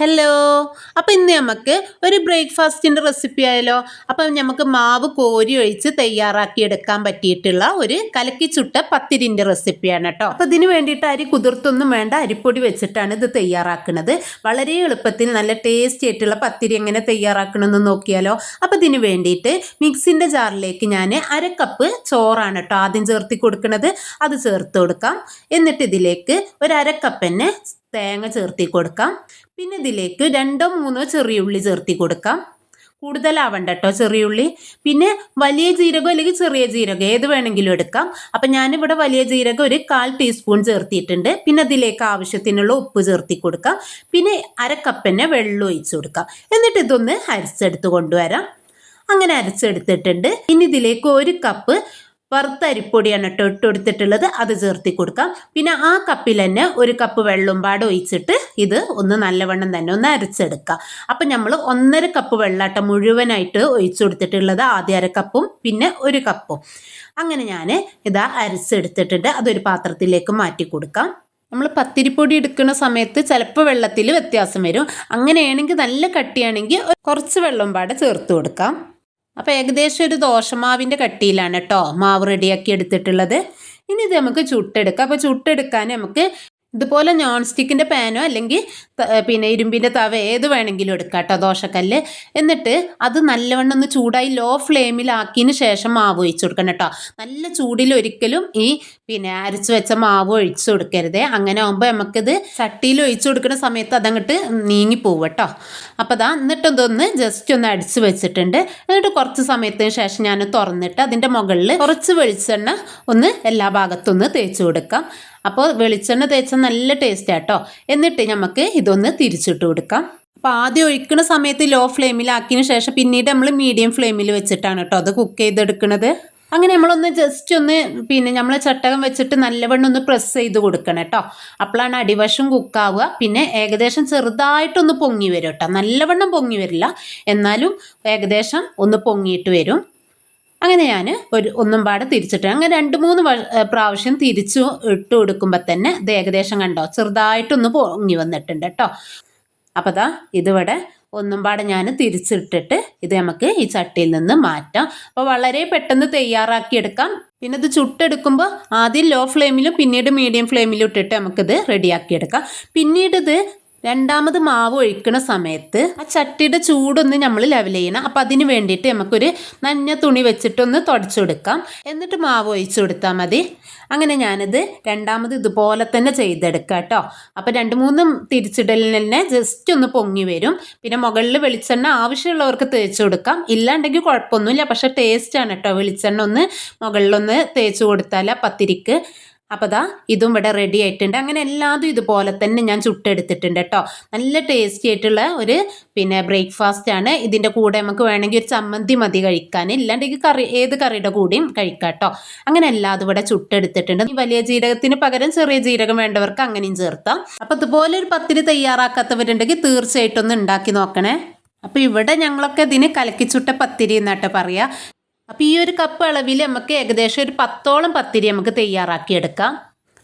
Hello അപ്പോൾ ഇന്ന് നമുക്ക് ഒരു ബ്രേക്ക്ഫാസ്റ്റിന്റെ റെസിപ്പി ആയാലോ? അപ്പം നമുക്ക് മാവ് കോരി ഒഴിച്ച് തയ്യാറാക്കി എടുക്കാൻ പറ്റിയിട്ടുള്ള ഒരു കലക്കി ചുട്ട പത്തിരിന്റെ റെസിപ്പിയാണ് കേട്ടോ അപ്പോൾ ഇതിന് വേണ്ടിയിട്ട് അരി കുതിർത്തൊന്നും വേണ്ട. അരിപ്പൊടി വെച്ചിട്ടാണ് ഇത് തയ്യാറാക്കുന്നത് വളരെ എളുപ്പത്തിൽ നല്ല ടേസ്റ്റി ആയിട്ടുള്ള പത്തിരി എങ്ങനെ തയ്യാറാക്കണമെന്ന് നോക്കിയാലോ? അപ്പോൾ ഇതിന് വേണ്ടിയിട്ട് മിക്സിന്റെ ജാറിലേക്ക് ഞാൻ അര കപ്പ് ചോറാണ് കേട്ടോ ആദ്യം ചേർത്തി കൊടുക്കുന്നത് അത് ചേർത്ത് കൊടുക്കാം. എന്നിട്ട് ഇതിലേക്ക് ഒരു അര കപ്പ് തന്നെ തേങ്ങ ചേർത്തി കൊടുക്കാം. പിന്നെ ഇതിലേക്ക് രണ്ടോ മൂന്നോ ചെറിയ ഉള്ളി ചേർത്തി കൊടുക്കാം. കൂടുതലാവണ്ട കേട്ടോ ചെറിയുള്ളി പിന്നെ വലിയ ജീരകം അല്ലെങ്കിൽ ചെറിയ ജീരകം ഏത് വേണമെങ്കിലും എടുക്കാം. അപ്പം ഞാനിവിടെ വലിയ ജീരകം ഒരു കാൽ ടീസ്പൂൺ ചേർത്തിയിട്ടുണ്ട്. പിന്നെ അതിലേക്ക് ആവശ്യത്തിനുള്ള ഉപ്പ് ചേർത്തി കൊടുക്കാം. പിന്നെ അര കപ്പന്നെ വെള്ളം ഒഴിച്ചു കൊടുക്കാം. എന്നിട്ട് ഇതൊന്ന് അരച്ചെടുത്ത് കൊണ്ടുവരാം. അങ്ങനെ അരച്ചെടുത്തിട്ടുണ്ട്. ഇനി ഇതിലേക്ക് ഒരു കപ്പ് വറുത്ത അരിപ്പൊടിയാണ് കേട്ടോ ഇട്ട് കൊടുത്തിട്ടുള്ളത്. അത് ചേർത്തി കൊടുക്കാം. പിന്നെ ആ കപ്പിൽ തന്നെ ഒരു കപ്പ് വെള്ളം പാട് ഒഴിച്ചിട്ട് ഇത് ഒന്ന് നല്ലവണ്ണം തന്നെ ഒന്ന് അരച്ചെടുക്കാം. അപ്പം നമ്മൾ ഒന്നര കപ്പ് വെള്ളാട്ടം മുഴുവനായിട്ട് ഒഴിച്ചു കൊടുത്തിട്ടുള്ളത് ആദ്യ അര കപ്പും പിന്നെ ഒരു കപ്പും അങ്ങനെ ഞാൻ ഇതാ അരച്ചെടുത്തിട്ടുണ്ട്. അതൊരു പാത്രത്തിലേക്ക് മാറ്റി കൊടുക്കാം. നമ്മൾ പത്തിരിപ്പൊടി എടുക്കുന്ന സമയത്ത് ചിലപ്പോൾ വെള്ളത്തിൽ വ്യത്യാസം വരും. അങ്ങനെയാണെങ്കിൽ നല്ല കട്ടിയാണെങ്കിൽ കുറച്ച് വെള്ളം പാടെ ചേർത്ത് കൊടുക്കാം. അപ്പോൾ ഏകദേശം ഒരു ദോശമാവിന്റെ കട്ടിയിലാണ് കേട്ടോ മാവ് റെഡിയാക്കി എടുത്തിട്ടുള്ളത്. ഇനി ഇത് നമുക്ക് ചുട്ടെടുക്കാം. അപ്പോൾ ചുട്ടെടുക്കാൻ നമുക്ക് ഇതുപോലെ നോൺ സ്റ്റിക്കിന്റെ പാനോ അല്ലെങ്കിൽ പിന്നെ ഇരുമ്പിന്റെ തവ ഏത് വേണമെങ്കിലും എടുക്കാം കേട്ടോ ദോശക്കല്ല്. എന്നിട്ട് അത് നല്ലവണ്ണം ഒന്ന് ചൂടായി ലോ ഫ്ലെയിമിലാക്കിയതിന് ശേഷം മാവ് ഒഴിച്ചു കൊടുക്കണം കേട്ടോ നല്ല ചൂടിൽ ഒരിക്കലും ഈ പിന്നെ അരച്ച് വെച്ച മാവ് ഒഴിച്ചു കൊടുക്കരുത്. അങ്ങനെ ആകുമ്പോൾ നമുക്കിത് ചട്ടിയിൽ ഒഴിച്ചു കൊടുക്കുന്ന സമയത്ത് അതങ്ങോട്ട് നീങ്ങിപ്പോവും കേട്ടോ അപ്പോൾ അതാ എന്നിട്ട് ഇതൊന്ന് ജസ്റ്റ് ഒന്ന് അടിച്ച് വെച്ചിട്ടുണ്ട്. എന്നിട്ട് കുറച്ച് സമയത്തിന് ശേഷം ഞാൻ തുറന്നിട്ട് അതിന്റെ മുകളിൽ കുറച്ച് വെളിച്ചെണ്ണ ഒന്ന് എല്ലാ ഭാഗത്തും ഒന്ന് തേച്ച് കൊടുക്കാം. അപ്പോൾ വെളിച്ചെണ്ണ തേച്ച നല്ല ടേസ്റ്റ് ആട്ടോ എന്നിട്ട് നമുക്ക് ഇതൊന്ന് തിരിച്ചിട്ട് കൊടുക്കാം. അപ്പോൾ ആദ്യം ഒഴിക്കുന്ന സമയത്ത് ലോ ഫ്ലെയിമിലാക്കിയതിന് ശേഷം പിന്നീട് നമ്മൾ മീഡിയം ഫ്ലെയിമിൽ വെച്ചിട്ടാണ് കേട്ടോ അത് കുക്ക് ചെയ്തെടുക്കുന്നത് അങ്ങനെ നമ്മളൊന്ന് ജസ്റ്റ് ഒന്ന് പിന്നെ നമ്മൾ ചട്ടകം വെച്ചിട്ട് നല്ലവണ്ണം ഒന്ന് പ്രസ് ചെയ്ത് കൊടുക്കണം കേട്ടോ അപ്പോഴാണ് അടിവശം കുക്കാവുക പിന്നെ ഏകദേശം ചെറുതായിട്ടൊന്ന് പൊങ്ങി വരും കേട്ടോ നല്ലവണ്ണം പൊങ്ങി വരില്ല. എന്നാലും ഏകദേശം ഒന്ന് പൊങ്ങിയിട്ട് വരും. അങ്ങനെ ഞാൻ ഒരു ഒന്നും പാടെ തിരിച്ചിട്ട് അങ്ങനെ രണ്ട് മൂന്ന് പ്രാവശ്യം തിരിച്ചു ഇട്ട് കൊടുക്കുമ്പോൾ തന്നെ ഇത് ഏകദേശം കണ്ടോ ചെറുതായിട്ടൊന്ന് പൊങ്ങി വന്നിട്ടുണ്ട് കേട്ടോ അപ്പോൾ ദാ ഇതിവിടെ ഒന്നും പാടെ ഞാൻ തിരിച്ചിട്ടിട്ട് ഇത് നമുക്ക് ഈ ചട്ടിയിൽ നിന്ന് മാറ്റാം. അപ്പോൾ വളരെ പെട്ടെന്ന് തയ്യാറാക്കി എടുക്കാം. പിന്നെ ഇത് ചുട്ടെടുക്കുമ്പോൾ ആദ്യം ലോ ഫ്ലെയിമിലും പിന്നീട് മീഡിയം ഫ്ലെയിമിലും ഇട്ടിട്ട് നമുക്കിത് റെഡിയാക്കിയെടുക്കാം പിന്നീട് ഇത് രണ്ടാമത് മാവ് ഒഴിക്കുന്ന സമയത്ത് ആ ചട്ടിയുടെ ചൂടൊന്ന് നമ്മൾ ലെവൽ ചെയ്യണം. അപ്പം അതിന് വേണ്ടിയിട്ട് നമുക്കൊരു നഞ്ഞ തുണി വെച്ചിട്ടൊന്ന് തുടച്ചു കൊടുക്കാം എന്നിട്ട് മാവ് ഒഴിച്ചു കൊടുത്താൽ മതി. അങ്ങനെ ഞാനിത് രണ്ടാമത് ഇതുപോലെ തന്നെ ചെയ്തെടുക്കാം കേട്ടോ അപ്പോൾ രണ്ട് മൂന്ന് തിരിച്ചിടലിൽ തന്നെ ജസ്റ്റ് ഒന്ന് പൊങ്ങി വരും. പിന്നെ മുകളിൽ വെളിച്ചെണ്ണ ആവശ്യമുള്ളവർക്ക് തേച്ച് കൊടുക്കാം. ഇല്ലാണ്ടെങ്കിൽ കുഴപ്പമൊന്നുമില്ല. പക്ഷേ ടേസ്റ്റാണ് കേട്ടോ വെളിച്ചെണ്ണ ഒന്ന് മുകളിലൊന്ന് തേച്ച് കൊടുത്താൽ പത്തിരിക്ക് അപ്പോൾ ദാ ഇതും ഇവിടെ റെഡി ആയിട്ടുണ്ട്. അങ്ങനെ എല്ലാതും ഇതുപോലെ തന്നെ ഞാൻ ചുട്ടെടുത്തിട്ടുണ്ട് കേട്ടോ നല്ല ടേസ്റ്റി ആയിട്ടുള്ള ഒരു പിന്നെ ബ്രേക്ക്ഫാസ്റ്റ് ആണ്. ഇതിന്റെ കൂടെ നമുക്ക് വേണമെങ്കിൽ ഒരു ചമ്മന്തി മതി കഴിക്കാൻ. ഇല്ലാണ്ടെങ്കിൽ കറി ഏത് കറിയുടെ കൂടിയും കഴിക്കാം കേട്ടോ അങ്ങനെ എല്ലാതും ഇവിടെ ചുട്ടെടുത്തിട്ടുണ്ട്. ഈ വലിയ ജീരകത്തിന് പകരം ചെറിയ ജീരകം വേണ്ടവർക്ക് അങ്ങനെയും ചേർത്താം. അപ്പോൾ ഇതുപോലെ ഒരു പത്തിരി തയ്യാറാക്കാത്തവരുണ്ടെങ്കിൽ തീർച്ചയായിട്ടും ഒന്ന് ഉണ്ടാക്കി നോക്കണേ. അപ്പോൾ ഇവിടെ ഞങ്ങളൊക്കെ ഇതിന് കലക്കിച്ചുട്ട പത്തിരി എന്നാട്ടോ പറയാ. അപ്പോൾ ഈ ഒരു കപ്പ് അളവിൽ നമുക്ക് ഏകദേശം ഒരു പത്തോളം പത്തിരി നമുക്ക് തയ്യാറാക്കിയെടുക്കാം.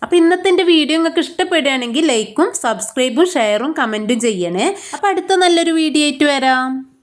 അപ്പോൾ ഇന്നത്തെ എന്റെ വീഡിയോ നിങ്ങൾക്ക് ഇഷ്ടപ്പെടുകയാണെങ്കിൽ ലൈക്കും സബ്സ്ക്രൈബും ഷെയറും കമന്റും ചെയ്യണേ. അപ്പോൾ അടുത്ത നല്ലൊരു വീഡിയോ ആയിട്ട് വരാം.